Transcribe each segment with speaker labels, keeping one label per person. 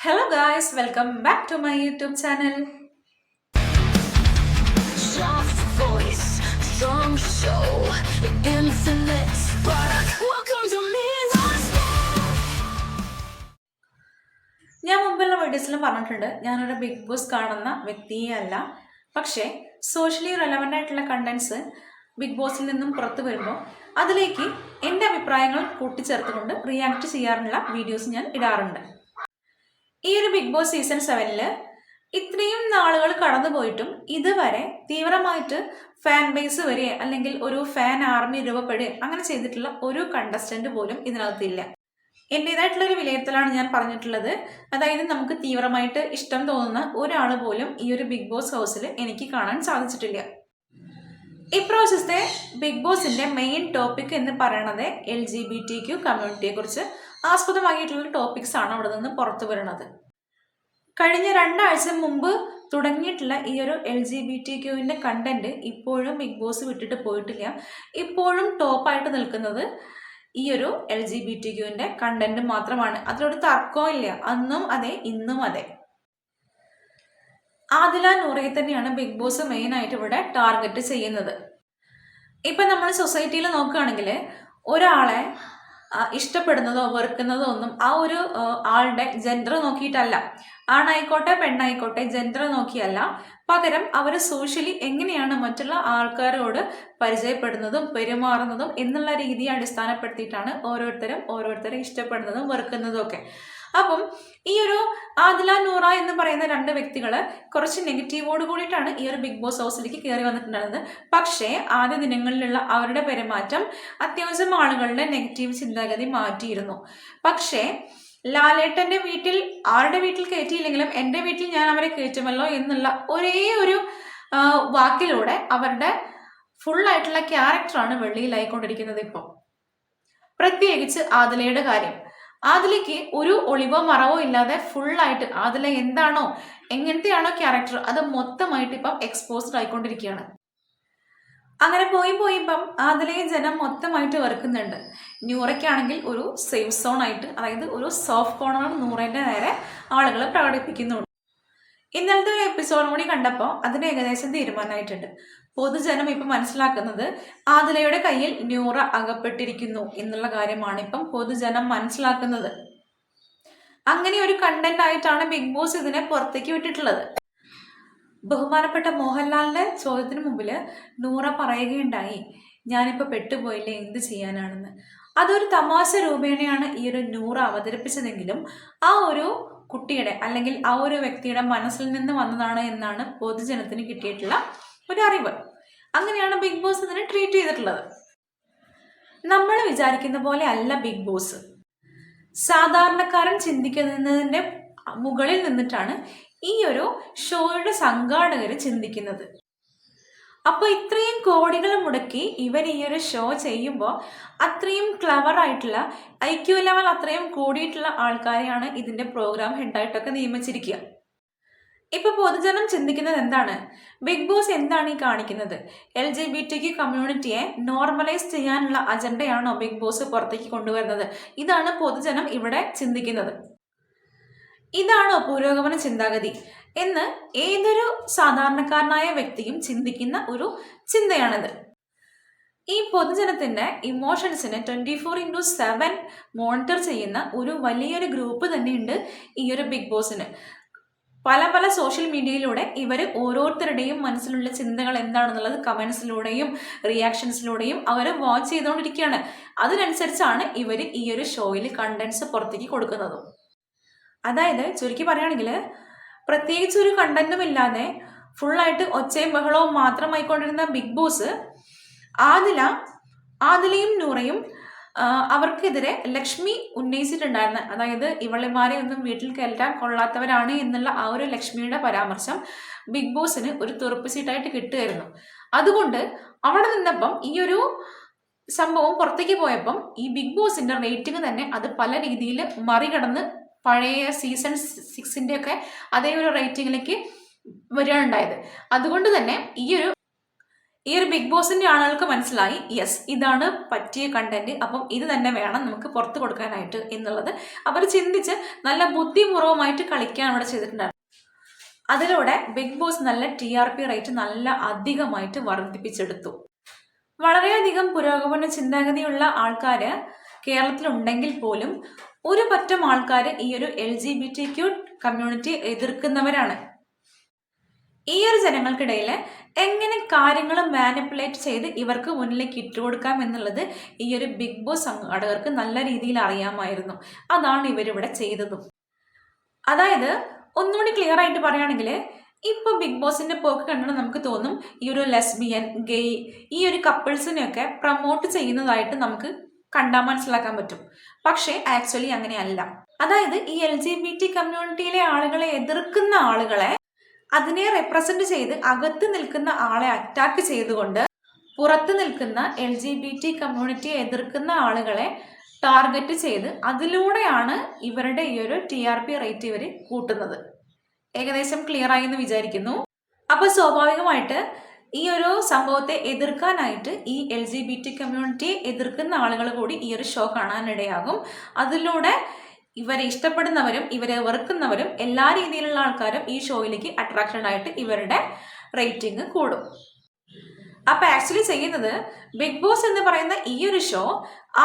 Speaker 1: Hello
Speaker 2: guys welcome back to my YouTube channel
Speaker 1: ഞാൻ മുമ്പുള്ള വീഡിയോസിലും പറഞ്ഞിട്ടുണ്ട് ഞാനൊരു ബിഗ് ബോസ് കാണുന്ന വ്യക്തിയെ അല്ല പക്ഷേ സോഷ്യലി റെലവന്റ് ആയിട്ടുള്ള കണ്ടൻസ് ബിഗ് ബോസിൽ നിന്നും പുറത്തു വരുമ്പോൾ അതിലേക്ക് എന്റെ അഭിപ്രായങ്ങൾ കൂട്ടിച്ചേർത്തുകൊണ്ട് റിയാക്ട് ചെയ്യാറുള്ള വീഡിയോസ് ഞാൻ ഇടാറുണ്ട്. ഈ ഒരു ബിഗ് ബോസ് സീസൺ സെവനിൽ ഇത്രയും നാളുകൾ കടന്നു പോയിട്ടും ഇതുവരെ തീവ്രമായിട്ട് ഫാൻ ബേസ് വരെ അല്ലെങ്കിൽ ഒരു ഫാൻ ആർമി രൂപപ്പെടുക അങ്ങനെ ചെയ്തിട്ടുള്ള ഒരു കണ്ടസ്റ്റന്റ് പോലും ഇതിനകത്തില്ല എന്റെതായിട്ടുള്ള ഒരു വിലയിരുത്തലാണ് ഞാൻ പറഞ്ഞിട്ടുള്ളത്. അതായത് നമുക്ക് തീവ്രമായിട്ട് ഇഷ്ടം തോന്നുന്ന ഒരാൾ പോലും ഈ ഒരു ബിഗ് ബോസ് ഹൗസിൽ എനിക്ക് കാണാൻ സാധിച്ചിട്ടില്ല. ഇപ്രാവശ്യത്തെ ബിഗ് ബോസിന്റെ മെയിൻ ടോപ്പിക് എന്ന് പറയണത് L G B T Q കമ്മ്യൂണിറ്റിയെ കുറിച്ച് ആസ്പദമാക്കിയിട്ടുള്ള ടോപ്പിക്സ് ആണ് അവിടെ നിന്ന് പുറത്തു വരുന്നത് കഴിഞ്ഞ രണ്ടാഴ്ച മുമ്പ് തുടങ്ങിയിട്ടുള്ള ഈ ഒരു എൽ ജി ബി ടി ക്യൂവിന്റെ കണ്ടന്റ് ഇപ്പോഴും ബിഗ് ബോസ് വിട്ടിട്ട് പോയിട്ടില്ല. ഇപ്പോഴും ടോപ്പായിട്ട് നിൽക്കുന്നത് ഈ ഒരു എൽ ജി ബി ടി ക്യൂവിന്റെ കണ്ടന്റ് മാത്രമാണ്. അതിലൊരു തർക്കവും ഇല്ല. അന്നും അതെ ഇന്നും അതെ. ആദില നൂറയെ തന്നെയാണ് ബിഗ് ബോസ് മെയിൻ ആയിട്ട് ഇവിടെ ടാർഗറ്റ് ചെയ്യുന്നത്. ഇപ്പം നമ്മൾ സൊസൈറ്റിയിൽ നോക്കുകയാണെങ്കിൽ ഒരാളെ ഇഷ്ടപ്പെടുന്നതോ വെറുക്കുന്നതോ ഒന്നും ആ ഒരു ആളുടെ ജെൻഡർ നോക്കിയിട്ടല്ല. ആണായിക്കോട്ടെ പെണ്ണായിക്കോട്ടെ ജെൻഡർ നോക്കിയല്ല. പകരം അവർ സോഷ്യലി എങ്ങനെയാണ് മറ്റുള്ള ആൾക്കാരോട് പരിചയപ്പെടുന്നതും പെരുമാറുന്നതും എന്നുള്ള രീതിയെ അടിസ്ഥാനപ്പെടുത്തിയിട്ടാണ് ഓരോരുത്തരും ഓരോരുത്തരെ ഇഷ്ടപ്പെടുന്നതും വെറുക്കുന്നതും ഒക്കെ. അപ്പം ഈ ഒരു ആദില നൂറ എന്ന് പറയുന്ന രണ്ട് വ്യക്തികൾ കുറച്ച് നെഗറ്റീവോട് കൂടിയിട്ടാണ് ഈ ഒരു ബിഗ് ബോസ് ഹൗസിലേക്ക് കയറി വന്നിട്ടുണ്ടായിരുന്നത്. പക്ഷേ ആദ്യ ദിനങ്ങളിലുള്ള അവരുടെ പെരുമാറ്റം അത്യാവശ്യം ആളുകളുടെ നെഗറ്റീവ് ചിന്താഗതി മാറ്റിയിരുന്നു. പക്ഷേ ലാലേട്ടന്റെ വീട്ടിൽ ആരുടെ വീട്ടിൽ കയറ്റിയില്ലെങ്കിലും എന്റെ വീട്ടിൽ ഞാൻ അവരെ കയറ്റുമല്ലോ എന്നുള്ള ഒരേ ഒരു വാക്കിലൂടെ അവരുടെ ഫുൾ ആയിട്ടുള്ള ക്യാരക്ടറാണ് വെള്ളിയിലായിക്കൊണ്ടിരിക്കുന്നത് ഇപ്പോൾ പ്രത്യേകിച്ച് ആദിലയുടെ കാര്യം. ആദിലയ്ക്ക് ഒരു ഒളിവോ മറവോ ഇല്ലാതെ ഫുള്ളായിട്ട് അതിലെ എന്താണോ എങ്ങനത്തെയാണോ ക്യാരക്ടർ അത് മൊത്തമായിട്ട് ഇപ്പം എക്സ്പോസ്ഡ് ആയിക്കൊണ്ടിരിക്കുകയാണ്. അങ്ങനെ പോയി പോയി ഇപ്പം അതിലെ ജനം മൊത്തമായിട്ട് വെറുക്കുന്നുണ്ട്. ന്യൂറയ്ക്കാണെങ്കിൽ ഒരു സേഫ് സോൺ ആയിട്ട് അതായത് ഒരു സോഫ്റ്റ് കോർണർ നൂറേന്റെ നേരെ ആളുകൾ പ്രകടിപ്പിക്കുന്നുണ്ട് ഇന്നലത്തെ ഒരു എപ്പിസോഡ് കൂടി കണ്ടപ്പോൾ അതിന് ഏകദേശം തീരുമാനമായിട്ടുണ്ട്. പൊതുജനം ഇപ്പം മനസ്സിലാക്കുന്നത് ആദിലയുടെ കയ്യിൽ ന്യൂറ അകപ്പെട്ടിരിക്കുന്നു എന്നുള്ള കാര്യമാണ് ഇപ്പം പൊതുജനം മനസ്സിലാക്കുന്നത്. അങ്ങനെ ഒരു കണ്ടന്റ് ആയിട്ടാണ് ബിഗ് ബോസ് ഇതിനെ പുറത്തേക്ക് വിട്ടിട്ടുള്ളത്. ബഹുമാനപ്പെട്ട മോഹൻലാലിന്റെ ചോദ്യത്തിന് മുമ്പിൽ നൂറ പറയുകയുണ്ടായി ഞാനിപ്പോൾ പെട്ടുപോയില്ലേ എന്ത് ചെയ്യാനാണെന്ന്? അതൊരു തമാശ രൂപേണയാണ് ഈ ഒരു നൂറ അവതരിപ്പിച്ചതെങ്കിലും ആ ഒരു കുട്ടിയുടെ അല്ലെങ്കിൽ ആ ഒരു വ്യക്തിയുടെ മനസ്സിൽ നിന്ന് വന്നതാണ് എന്നാണ് പൊതുജനത്തിന് കിട്ടിയിട്ടുള്ള ഒരു അറിവ്. അങ്ങനെയാണ് ബിഗ് ബോസ് ഇതിനെ ട്രീറ്റ് ചെയ്തിട്ടുള്ളത്. നമ്മൾ വിചാരിക്കുന്ന പോലെ അല്ല ബിഗ് ബോസ് സാധാരണക്കാരൻ ചിന്തിക്കുന്നതിന്റെ മുകളിൽ നിന്നിട്ടാണ് ഈ ഒരു ഷോയുടെ സംഘാടകർ ചിന്തിക്കുന്നത്. അപ്പോൾ ഇത്രയും കോടികൾ മുടക്കി ഇവർ ഈ ഒരു ഷോ ചെയ്യുമ്പോൾ അത്രയും ക്ലവർ ആയിട്ടുള്ള ഐ ക്യു ലെവൽ അത്രയും കൂടിയിട്ടുള്ള ആൾക്കാരെയാണ് ഇതിന്റെ പ്രോഗ്രാം ഹെഡായിട്ടൊക്കെ നിയമിച്ചിരിക്കുക. ഇപ്പൊ പൊതുജനം ചിന്തിക്കുന്നത് എന്താണ്? ബിഗ് ബോസ് എന്താണ് ഈ കാണിക്കുന്നത്? L G B T Q കമ്മ്യൂണിറ്റിയെ normalise ചെയ്യാനുള്ള അജണ്ടയാണോ ബിഗ് ബോസ് പുറത്തേക്ക് കൊണ്ടുവരുന്നത്? ഇതാണ് പൊതുജനം ഇവിടെ ചിന്തിക്കുന്നത്. ഇതാണോ പുരോഗമന ചിന്താഗതി? എന്ന് ഏതൊരു സാധാരണക്കാരനായ വ്യക്തിയും ചിന്തിക്കുന്ന ഒരു ചിന്തയാണിത്. ഈ പൊതുജനത്തിന്റെ ഇമോഷൻസിനെ twenty four into seven monitor ചെയ്യുന്ന ഒരു വലിയൊരു ഗ്രൂപ്പ് തന്നെയുണ്ട് ഈ ഒരു ബിഗ് ബോസിന്. പല പല സോഷ്യൽ മീഡിയയിലൂടെ ഇവർ ഓരോരുത്തരുടെയും മനസ്സിലുള്ള ചിന്തകൾ എന്താണെന്നുള്ളത് കമൻസിലൂടെയും റിയാക്ഷൻസിലൂടെയും അവർ വാച്ച് ചെയ്തുകൊണ്ടിരിക്കുകയാണ്. അതിനനുസരിച്ചാണ് ഇവർ ഈ ഒരു ഷോയിൽ കണ്ടൻസ് പുറത്തേക്ക് കൊടുക്കുന്നതും. അതായത് ചുരുക്കി പറയുകയാണെങ്കിൽ പ്രത്യേകിച്ച് ഒരു കണ്ടന്റും ഇല്ലാതെ ഫുള്ളായിട്ട് ഒച്ചയും ബഹളവും മാത്രമായിക്കൊണ്ടിരുന്ന ബിഗ് ബോസ് ആദില ആദിലയും നൂറയും അവർക്കെതിരെ ലക്ഷ്മി ഉന്നയിച്ചിട്ടുണ്ടായിരുന്നു. അതായത് ഇവളിമാരെ ഒന്നും വീട്ടിൽ കയറ്റാൻ കൊള്ളാത്തവരാണ് എന്നുള്ള ആ ഒരു ലക്ഷ്മിയുടെ പരാമർശം ബിഗ് ബോസിന് ഒരു തുറപ്പ് സീറ്റായിട്ട് കിട്ടുമായിരുന്നു അതുകൊണ്ട് അവിടെ നിന്നപ്പം ഈ ഒരു സംഭവം പുറത്തേക്ക് പോയപ്പം ഈ ബിഗ് ബോസിന്റെ റേറ്റിംഗ് തന്നെ അത് പല രീതിയിൽ മറികടന്ന് പഴയ സീസൺ സിക്സിന്റെ ഒക്കെ അതേ ഒരു റേറ്റിംഗിലേക്ക് വരികയുണ്ടായത് അതുകൊണ്ട് തന്നെ ഈ ഒരു ഈ ഒരു ബിഗ് ബോസിന്റെ ആളുകൾക്ക് മനസ്സിലായി. യെസ് ഇതാണ് പറ്റിയ കണ്ടന്റ് അപ്പം ഇത് തന്നെ വേണം നമുക്ക് പുറത്ത് കൊടുക്കാനായിട്ട് എന്നുള്ളത്. അവർ ചിന്തിച്ച് നല്ല ബുദ്ധിപൂർവമായിട്ട് കളിക്കാൻ അവിടെ ചെയ്തിട്ടുണ്ടായിരുന്നു. അതിലൂടെ ബിഗ് ബോസ് നല്ല ടി ആർ പി റേറ്റ് നല്ല അധികമായിട്ട് വർദ്ധിപ്പിച്ചെടുത്തു. വളരെയധികം പുരോഗമന ചിന്താഗതിയുള്ള ആൾക്കാർ കേരളത്തിലുണ്ടെങ്കിൽ പോലും ഒരു പറ്റം ആൾക്കാർ ഈ ഒരു L G B T Q community എതിർക്കുന്നവരാണ്. ഈ ഒരു ജനങ്ങൾക്കിടയിൽ എങ്ങനെ കാര്യങ്ങൾ മാനിപ്പുലേറ്റ് ചെയ്ത് ഇവർക്ക് മുന്നിലേക്ക് ഇട്ടുകൊടുക്കാം എന്നുള്ളത് ഈ ഒരു ബിഗ് ബോസ് സംഘാടകർക്ക് നല്ല രീതിയിൽ അറിയാമായിരുന്നു. അതാണ് ഇവരിവിടെ ചെയ്തതും. അതായത് ഒന്നുകൂടി ക്ലിയർ ആയിട്ട് പറയുകയാണെങ്കിൽ ഇപ്പം ബിഗ് ബോസിന്റെ പോക്ക് കണ്ടാൽ നമുക്ക് തോന്നും ഈ ഒരു ലെസ്ബിയൻ ഗെയ് ഈ ഒരു കപ്പിൾസിനെയൊക്കെ പ്രൊമോട്ട് ചെയ്യുന്നതായിട്ട് നമുക്ക് കണ്ടാൽ മനസ്സിലാക്കാൻ പറ്റും. പക്ഷേ ആക്ച്വലി അങ്ങനെയല്ല. അതായത് ഈ എൽ ജി ബി ടി കമ്മ്യൂണിറ്റിയിലെ ആളുകളെ എതിർക്കുന്ന ആളുകളെ അതിനെ റെപ്രസെന്റ് ചെയ്ത് അകത്ത് നിൽക്കുന്ന ആളെ അറ്റാക്ക് ചെയ്തുകൊണ്ട് പുറത്ത് നിൽക്കുന്ന എൽ ജി ബി ടി കമ്മ്യൂണിറ്റിയെ എതിർക്കുന്ന ആളുകളെ ടാർഗറ്റ് ചെയ്ത് അതിലൂടെയാണ് ഇവരുടെ ഈ ഒരു ടി ആർ പി റേറ്റ് ഇവർ കൂട്ടുന്നത്. ഏകദേശം ക്ലിയർ ആയി എന്ന് വിചാരിക്കുന്നു. അപ്പൊ സ്വാഭാവികമായിട്ട് ഈ ഒരു സംഭവത്തെ എതിർക്കാനായിട്ട് ഈ എൽ ജി ബി ടി കമ്മ്യൂണിറ്റിയെ എതിർക്കുന്ന ആളുകൾ കൂടി ഈ ഒരു ഷോ കാണാനിടയാകും. അതിലൂടെ ഇവരെ ഇഷ്ടപ്പെടുന്നവരും ഇവരെ വെറുക്കുന്നവരും എല്ലാ രീതിയിലുള്ള ആൾക്കാരും ഈ ഷോയിലേക്ക് അട്രാക്ഷൻ ആയിട്ട് ഇവരുടെ റേറ്റിംഗ് കൂടും. അപ്പൊ ആക്ച്വലി ചെയ്യുന്നത് ബിഗ് ബോസ് എന്ന് പറയുന്ന ഈ ഒരു ഷോ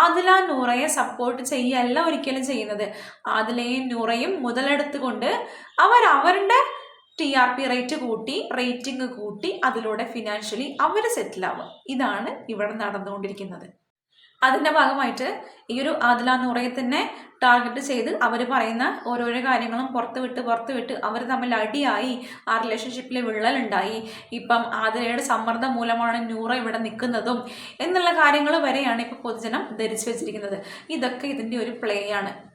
Speaker 1: ആദില നൂറയെ സപ്പോർട്ട് ചെയ്യല്ല ഒരിക്കലും ചെയ്യുന്നത്. ആദിലയും നൂറയും മുതലെടുത്തുകൊണ്ട് അവർ അവരുടെ ടി ആർ പി റേറ്റ് കൂട്ടി റേറ്റിംഗ് കൂട്ടി അതിലൂടെ ഫിനാൻഷ്യലി അവർ സെറ്റിൽ ആവും. ഇതാണ് ഇവിടെ നടന്നുകൊണ്ടിരിക്കുന്നത്. അതിന്റെ ഭാഗമായിട്ട് ഈ ഒരു ആദില നൂറയെ തന്നെ ടാർഗറ്റ് ചെയ്ത് അവർ പറയുന്ന ഓരോരോ കാര്യങ്ങളും പുറത്ത് വിട്ട് പുറത്ത് വിട്ട് അവർ തമ്മിൽ അടിയായി. ആ റിലേഷൻഷിപ്പിൽ വിള്ളലുണ്ടായി. ഇപ്പം ആതിരയുടെ സമ്മർദ്ദം മൂലമാണ് നൂറ ഇവിടെ നിൽക്കുന്നതും എന്നുള്ള കാര്യങ്ങൾ വരെയാണ് ഇപ്പോൾ പൊതുജനം ധരിച്ചു വെച്ചിരിക്കുന്നത്. ഇതൊക്കെ ഇതിന്റെ ഒരു പ്ലേ ആണ്.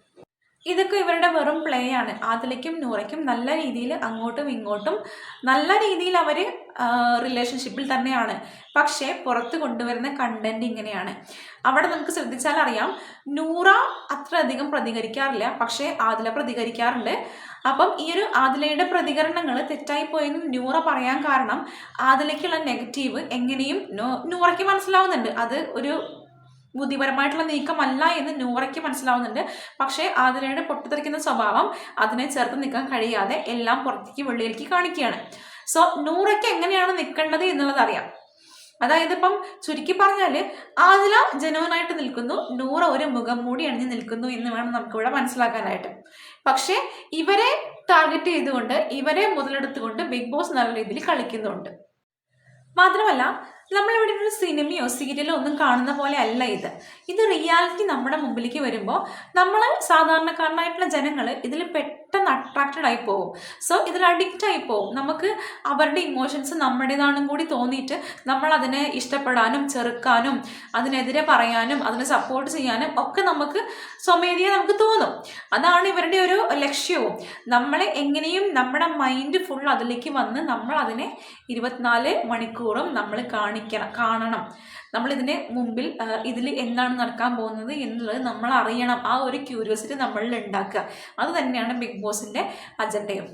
Speaker 1: ഇതൊക്കെ ഇവരുടെ വെറും പ്ലേ ആണ്. ആദിലയ്ക്കും നൂറയ്ക്കും നല്ല രീതിയിൽ അങ്ങോട്ടും ഇങ്ങോട്ടും നല്ല രീതിയിൽ അവർ റിലേഷൻഷിപ്പിൽ തന്നെയാണ്. പക്ഷേ പുറത്ത് കൊണ്ടുവരുന്ന കണ്ടന്റ് ഇങ്ങനെയാണ്. അവിടെ നമുക്ക് ശ്രദ്ധിച്ചാൽ അറിയാം നൂറ അത്ര അധികം പ്രതികരിക്കാറില്ല. പക്ഷേ ആദില പ്രതികരിക്കാറുണ്ട്. അപ്പം ഈ ഒരു ആദിലയുടെ പ്രതികരണങ്ങൾ തെറ്റായി പോയെന്ന് നൂറ പറയാൻ കാരണം ആദിലയ്ക്കുള്ള നെഗറ്റീവ് എങ്ങനെയും നൂറയ്ക്ക് മനസ്സിലാവുന്നുണ്ട്. അത് ഒരു ബുദ്ധിപരമായിട്ടുള്ള നീക്കമല്ല എന്ന് നൂറയ്ക്ക് മനസ്സിലാവുന്നുണ്ട്. പക്ഷേ ആതിരയുടെ പൊട്ടിത്തെറിക്കുന്ന സ്വഭാവം അതിനെ ചേർത്ത് നിൽക്കാൻ കഴിയാതെ എല്ലാം പുറത്തേക്ക് വെള്ളിയിലേക്ക് കാണിക്കുകയാണ്. സോ നൂറയ്ക്ക് എങ്ങനെയാണ് നിൽക്കേണ്ടത് എന്നുള്ളത് അറിയാം. അതായത് ഇപ്പം ചുരുക്കി പറഞ്ഞാൽ ആതില ജനുവനായിട്ട് നിൽക്കുന്നു നൂറ ഒരു മുഖം മൂടി അണിഞ്ഞ് നിൽക്കുന്നു എന്ന് വേണം നമുക്കിവിടെ മനസ്സിലാക്കാനായിട്ട്. പക്ഷേ ഇവരെ ടാർഗറ്റ് ചെയ്തുകൊണ്ട് ഇവരെ മുതലെടുത്തുകൊണ്ട് ബിഗ് ബോസ് നല്ല രീതിയിൽ കളിക്കുന്നുണ്ട്. മാത്രമല്ല നമ്മളിവിടെ ഒരു സിനിമയോ സീരിയലോ ഒന്നും കാണുന്ന പോലെ അല്ല ഇത്. ഇത് റിയാലിറ്റി നമ്മുടെ മുമ്പിലേക്ക് വരുമ്പോൾ നമ്മൾ സാധാരണക്കാരനായിട്ടുള്ള ജനങ്ങൾ ഇതിൽ പെട്ടെന്ന് അട്രാക്റ്റഡ് ആയി പോകും സോ ഇതിൽ അഡിക്റ്റ് ആയി പോകും നമുക്ക് അവരുടെ ഇമോഷൻസ് നമ്മുടേതാണെന്നും കൂടി തോന്നിയിട്ട് നമ്മൾ അതിനെ ഇഷ്ടപ്പെടാനും ചെറുക്കാനും അതിനെതിരെ പറയാനും അതിനെ സപ്പോർട്ട് ചെയ്യാനും ഒക്കെ നമുക്ക് സ്വമേധിയെ നമുക്ക് തോന്നും. അതാണ് ഇവരുടെ ഒരു ലക്ഷ്യവും. നമ്മളെ എങ്ങനെയും നമ്മുടെ മൈൻഡ് ഫുൾ അതിലേക്ക് വന്ന് നമ്മൾ അതിനെ ഇരുപത്തിനാല് മണിക്കൂറും നമ്മൾ കാണിക്കണം കാണണം. നമ്മളിതിന്റെ മുമ്പിൽ ഇതിൽ എന്താണ് നടക്കാൻ പോകുന്നത് എന്നുള്ളത് നമ്മൾ അറിയണം. ആ ഒരു ക്യൂരിയോസിറ്റി നമ്മളിൽ ഉണ്ടാക്കുക. അത് തന്നെയാണ് ബിഗ് ബോസിന്റെ അജണ്ടയും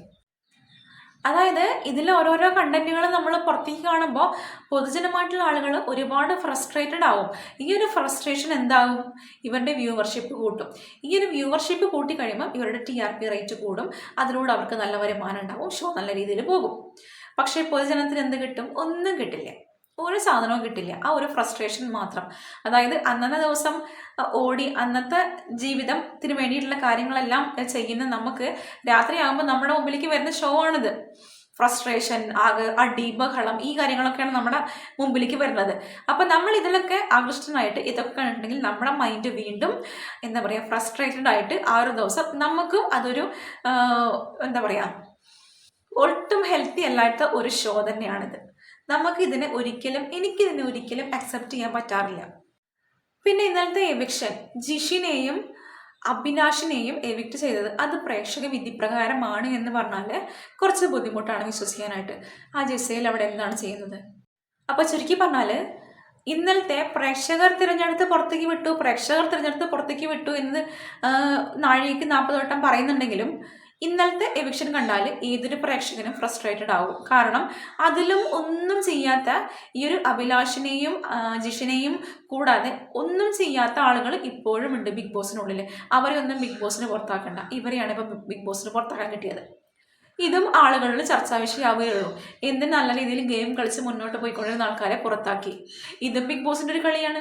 Speaker 1: അതായത് ഇതിൽ ഓരോരോ കണ്ടന്റുകൾ നമ്മൾ പുറത്തേക്ക് കാണുമ്പോൾ പൊതുജനമായിട്ടുള്ള ആളുകൾ ഒരുപാട് ഫ്രസ്ട്രേറ്റഡ് ആവും. ഈ ഒരു ഫ്രസ്ട്രേഷൻ എന്താകും? ഇവരുടെ വ്യൂവർഷിപ്പ് കൂട്ടും. ഈ ഒരു വ്യൂവർഷിപ്പ് കൂട്ടി കഴിയുമ്പോൾ ഇവരുടെ ടി ആർ പി റേറ്റ് കൂടും. അതിലൂടെ അവർക്ക് നല്ല വരുമാനം ഉണ്ടാവും. ഷോ നല്ല രീതിയിൽ പോകും. പക്ഷേ പൊതുജനത്തിന് എന്ത് കിട്ടും? ഒന്നും കിട്ടില്ല. ഒരു സാധനവും കിട്ടില്ല. ആ ഒരു ഫ്രസ്ട്രേഷൻ മാത്രം. അതായത് അന്നത്തെ ദിവസം ഓടി അന്നത്തെ ജീവിതത്തിന് വേണ്ടിയിട്ടുള്ള കാര്യങ്ങളെല്ലാം ചെയ്യുന്ന നമുക്ക് രാത്രിയാകുമ്പോൾ നമ്മുടെ മുമ്പിലേക്ക് വരുന്ന ഷോ ആണിത്. ഫ്രസ്ട്രേഷൻ ആകെ അടി ബഹളം ഈ കാര്യങ്ങളൊക്കെയാണ് നമ്മുടെ മുമ്പിലേക്ക് വരുന്നത്. അപ്പം നമ്മൾ ഇതിലൊക്കെ ആകൃഷ്ടനായിട്ട് ഇതൊക്കെ കണ്ടിട്ടുണ്ടെങ്കിൽ നമ്മുടെ മൈൻഡ് വീണ്ടും എന്താ പറയുക ഫ്രസ്ട്രേറ്റഡ് ആയിട്ട് ആ ഒരു ദിവസം നമുക്കും അതൊരു എന്താ പറയുക ഒട്ടും ഹെൽത്തി അല്ലാത്ത ഒരു ഷോ തന്നെയാണിത്. നമുക്ക് ഇതിനെ ഒരിക്കലും എനിക്കിതിനെ ഒരിക്കലും അക്സെപ്റ്റ് ചെയ്യാൻ പറ്റാറില്ല. പിന്നെ ഇന്നലത്തെ എവിക്ഷൻ ജിഷിനെയും അഭിനാഷിനെയും എവിക്റ്റ് ചെയ്തത് അത് പ്രേക്ഷക വിധിപ്രകാരമാണ് എന്ന് പറഞ്ഞാൽ കുറച്ച് ബുദ്ധിമുട്ടാണ് വിശ്വസിക്കാനായിട്ട്. ആ ജിസയിൽ അവിടെ എന്താണ് ചെയ്യുന്നത്? അപ്പോൾ ചുരുക്കി പറഞ്ഞാൽ ഇന്നലത്തെ പ്രേക്ഷകർ തിരഞ്ഞെടുത്ത് പുറത്തേക്ക് വിട്ടു പ്രേക്ഷകർ തിരഞ്ഞെടുത്ത് പുറത്തേക്ക് വിട്ടു എന്ന് നാഴികയ്ക്ക് നാൽപ്പത് വട്ടം പറയുന്നുണ്ടെങ്കിലും ഇന്നലത്തെ എവിക്ഷൻ കണ്ടാൽ ഏതൊരു പ്രേക്ഷകനും ഫ്രസ്ട്രേറ്റഡ് ആവും. കാരണം അതിലും ഒന്നും ചെയ്യാത്ത ഈ ഒരു അഭിലാഷിനെയും ജിഷിനെയും കൂടാതെ ഒന്നും ചെയ്യാത്ത ആളുകൾ ഇപ്പോഴും ഉണ്ട് ബിഗ് ബോസിനുള്ളിൽ അവരെ ഒന്നും ബിഗ് ബോസിന് പുറത്താക്കണ്ട. ഇവരെയാണ് ഇപ്പം ബിഗ് ബോസിന് പുറത്താക്കാൻ കിട്ടിയത്. ഇതും ആളുകളിൽ ചർച്ചാ വിഷയമാവുകയുള്ളൂ എന്ത് നല്ല രീതിയിൽ ഗെയിം കളിച്ച് മുന്നോട്ട് പോയിക്കൊണ്ടിരുന്ന ആൾക്കാരെ പുറത്താക്കി. ഇതും ബിഗ് ബോസിന്റെ ഒരു കളിയാണ്.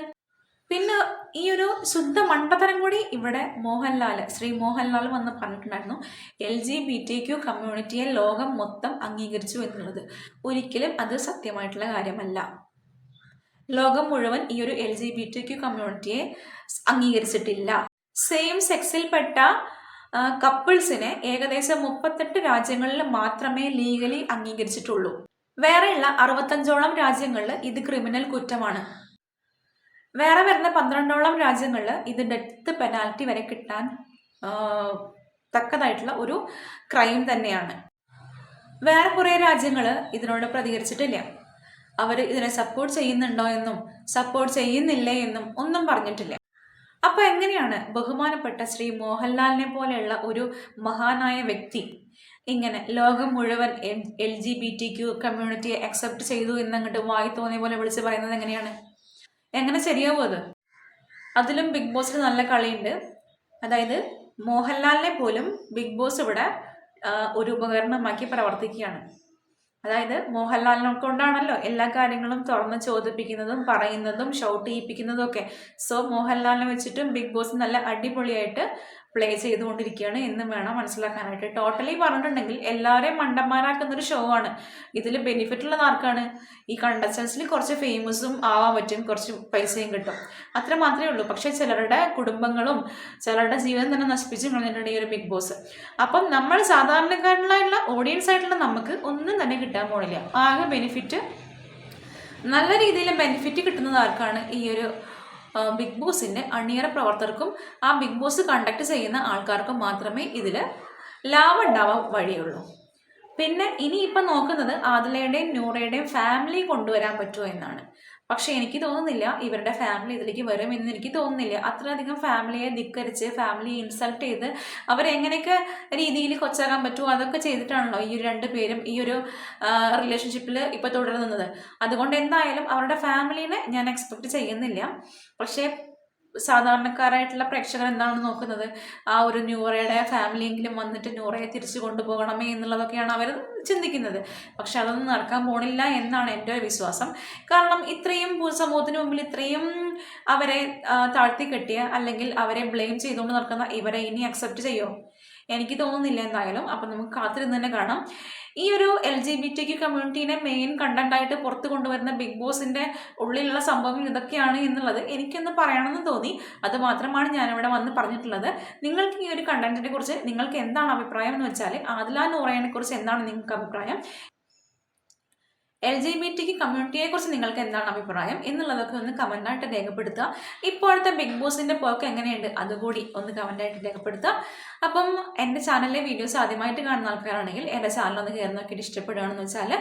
Speaker 1: പിന്നെ ഈ ഒരു ശുദ്ധ മണ്ടത്തരം കൂടി ഇവിടെ മോഹൻലാൽ ശ്രീ മോഹൻലാൽ വന്ന് പറഞ്ഞിട്ടുണ്ടായിരുന്നു L G B T Q കമ്മ്യൂണിറ്റിയെ ലോകം മൊത്തം അംഗീകരിച്ചു എന്നുള്ളത്. ഒരിക്കലും അത് സത്യമായിട്ടുള്ള കാര്യമല്ല. ലോകം മുഴുവൻ ഈ ഒരു L G B T Q കമ്മ്യൂണിറ്റിയെ അംഗീകരിച്ചിട്ടില്ല. സെയിം സെക്സിൽപ്പെട്ട കപ്പിൾസിനെ ഏകദേശം മുപ്പത്തെട്ട് രാജ്യങ്ങളിൽ മാത്രമേ ലീഗലി അംഗീകരിച്ചിട്ടുള്ളൂ. വേറെയുള്ള അറുപത്തഞ്ചോളം രാജ്യങ്ങളിൽ ഇത് ക്രിമിനൽ കുറ്റമാണ്. വേറെ വരുന്ന പന്ത്രണ്ടോളം രാജ്യങ്ങളിൽ ഇത് ഡെത്ത് പെനാൽറ്റി വരെ കിട്ടാൻ തക്കതായിട്ടുള്ള ഒരു ക്രൈം തന്നെയാണ്. വേറെ കുറേ രാജ്യങ്ങൾ ഇതിനോട് പ്രതികരിച്ചിട്ടില്ല. അവർ ഇതിനെ സപ്പോർട്ട് ചെയ്യുന്നുണ്ടോ എന്നും സപ്പോർട്ട് ചെയ്യുന്നില്ലേ എന്നും ഒന്നും പറഞ്ഞിട്ടില്ല. അപ്പൊ എങ്ങനെയാണ് ബഹുമാനപ്പെട്ട ശ്രീ മോഹൻലാലിനെ പോലെയുള്ള ഒരു മഹാനായ വ്യക്തി ഇങ്ങനെ ലോകം മുഴുവൻ L G B T Q കമ്മ്യൂണിറ്റിയെ accept ചെയ്തു എന്നങ്ങോട്ട് വായി തോന്നിയ പോലെ വിളിച്ച് പറയുന്നത് എങ്ങനെയാണ്? എങ്ങനെ ശരിയാവും അത്? അതിലും ബിഗ് ബോസിൽ നല്ല കളിയുണ്ട്. അതായത് മോഹൻലാലിനെ പോലും ബിഗ് ബോസ് ഇവിടെ ഒരു ഉപകരണമാക്കി പ്രവർത്തിക്കുകയാണ്. അതായത് മോഹൻലാലിനെ കൊണ്ടാണല്ലോ എല്ലാ കാര്യങ്ങളും തുറന്ന് ചോദിപ്പിക്കുന്നതും പറയുന്നതും ഷൗട്ട് ചെയ്യിപ്പിക്കുന്നതും ഒക്കെ. സോ മോഹൻലാലിനെ വെച്ചിട്ടും ബിഗ് ബോസ് നല്ല അടിപൊളിയായിട്ട് പ്ലേ ചെയ്തുകൊണ്ടിരിക്കുകയാണ് എന്ന് വേണം മനസ്സിലാക്കാനായിട്ട്. ടോട്ടലി പറഞ്ഞിട്ടുണ്ടെങ്കിൽ എല്ലാവരെയും മണ്ടന്മാരാക്കുന്ന ഒരു ഷോ ആണ്. ഇതിൽ ബെനിഫിറ്റ് ഉള്ളത് ആർക്കാണ്? ഈ കണ്ടസ്റ്റൻസിൽ കുറച്ച് ഫേമസും ആവാൻ പറ്റും കുറച്ച് പൈസയും കിട്ടും. അത്ര മാത്രമേ ഉള്ളൂ. പക്ഷേ ചിലരുടെ കുടുംബങ്ങളും ചിലരുടെ ജീവിതം തന്നെ നശിപ്പിച്ചും കളഞ്ഞിട്ടുണ്ട് ഈ ഒരു ബിഗ് ബോസ് അപ്പം നമ്മൾ സാധാരണക്കാരനായിട്ടുള്ള ഓഡിയൻസ് ആയിട്ടുള്ള നമുക്ക് ഒന്നും തന്നെ കിട്ടാൻ പോണില്ല. ആകെ ബെനിഫിറ്റ് നല്ല രീതിയിൽ ബെനിഫിറ്റ് കിട്ടുന്നത് ആർക്കാണ്? ഈ ഒരു ബിഗ് ബോസിന്റെ അണിയറ പ്രവർത്തകർക്കും ആ ബിഗ് ബോസ് കണ്ടക്ട് ചെയ്യുന്ന ആൾക്കാർക്കും മാത്രമേ ഇതിൽ ലാഭം ഉണ്ടാവാൻ വഴിയുള്ളൂ. പിന്നെ ഇനിയിപ്പം നോക്കുന്നത് ആദിലയുടെയും നൂറയുടെയും ഫാമിലി കൊണ്ടുവരാൻ പറ്റുമോ എന്നാണ്. പക്ഷെ എനിക്ക് തോന്നുന്നില്ല ഇവരുടെ ഫാമിലി ഇതിലേക്ക് വരും എന്ന് എനിക്ക് തോന്നുന്നില്ല. അത്രയധികം ഫാമിലിയെ ധിക്കരിച്ച് ഫാമിലിയെ ഇൻസൾട്ട് ചെയ്ത് അവരെങ്ങനെയൊക്കെ രീതിയിൽ കൊച്ചാകാൻ പറ്റുമോ അതൊക്കെ ചെയ്തിട്ടാണല്ലോ ഈ രണ്ട് പേരും ഈ ഒരു റിലേഷൻഷിപ്പിൽ ഇപ്പോൾ തുടരുന്നത് അതുകൊണ്ട് എന്തായാലും അവരുടെ ഫാമിലീനെ ഞാൻ എക്സ്പെക്ട് ചെയ്യുന്നില്ല. പക്ഷേ സാധാരണക്കാരായിട്ടുള്ള പ്രേക്ഷകർ എന്താണ് നോക്കുന്നത്? ആ ഒരു ന്യൂറയുടെ ഫാമിലിയെങ്കിലും വന്നിട്ട് ന്യൂറയെ തിരിച്ചു കൊണ്ടുപോകണമേ എന്നുള്ളതൊക്കെയാണ് അവർ ചിന്തിക്കുന്നത്. പക്ഷെ അതൊന്നും നടക്കാൻ പോണില്ല എന്നാണ് എന്റെ ഒരു വിശ്വാസം. കാരണം ഇത്രയും സമൂഹത്തിന് മുമ്പിൽ ഇത്രയും അവരെ താഴ്ത്തി കെട്ടിയ അല്ലെങ്കിൽ അവരെ ബ്ലെയിം ചെയ്തുകൊണ്ട് നടക്കുന്ന ഇവരെ ഇനി അക്സെപ്റ്റ് ചെയ്യുമോ എനിക്ക് തോന്നുന്നില്ല എന്തായാലും. അപ്പം നമുക്ക് കാത്തിരുന്ന് തന്നെ കാണാം. ഈ ഒരു L G B T Q കമ്മ്യൂണിറ്റീനെ main കണ്ടന്റായിട്ട് പുറത്ത് കൊണ്ടുവരുന്ന ബിഗ് ബോസിന്റെ ഉള്ളിലുള്ള സംഭവങ്ങൾ ഇതൊക്കെയാണ് എന്നുള്ളത് എനിക്കൊന്ന് പറയണമെന്ന് തോന്നി. അത് മാത്രമാണ് ഞാനിവിടെ വന്ന് പറഞ്ഞിട്ടുള്ളത്. നിങ്ങൾക്ക് ഈ ഒരു കണ്ടന്റിനെ കുറിച്ച് നിങ്ങൾക്ക് എന്താണ് അഭിപ്രായം എന്ന് വെച്ചാൽ ആദില നൂറയെ കുറിച്ച് എന്താണ് നിങ്ങൾക്ക് അഭിപ്രായം? എൽ ജി ബി ടി കമ്മ്യൂണിറ്റിയെ കുറിച്ച് നിങ്ങൾക്ക് എന്താണ് അഭിപ്രായം? എന്നുള്ളതൊക്കെ ഒന്ന് കമന്റായിട്ട് രേഖപ്പെടുത്തുക. ഇപ്പോഴത്തെ ബിഗ് ബോസിന്റെ പോക്ക് എങ്ങനെയുണ്ട്? അതുകൂടി ഒന്ന് കമന്റായിട്ട് രേഖപ്പെടുത്തുക. അപ്പം എന്റെ ചാനലിലെ വീഡിയോസ് ആദ്യമായിട്ട് കാണുന്ന ആൾക്കാരാണെങ്കിൽ എന്റെ ചാനൽ ഒന്ന് കയറി നോക്കിയിട്ട് ഇഷ്ടപ്പെടുകയാണെന്ന് വെച്ചാൽ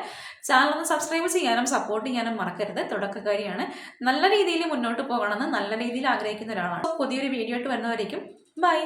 Speaker 1: ചാനൽ ഒന്ന് സബ്സ്ക്രൈബ് ചെയ്യാനും സപ്പോർട്ട് ചെയ്യാനും മറക്കരുത്. തുടക്കക്കാരിയാണ്. നല്ല രീതിയിൽ മുന്നോട്ട് പോകണമെന്ന് നല്ല രീതിയിൽ ആഗ്രഹിക്കുന്ന ഒരാളാണ്. പുതിയൊരു വീഡിയോ ആയിട്ട് വരുന്നവരേക്കും ബൈ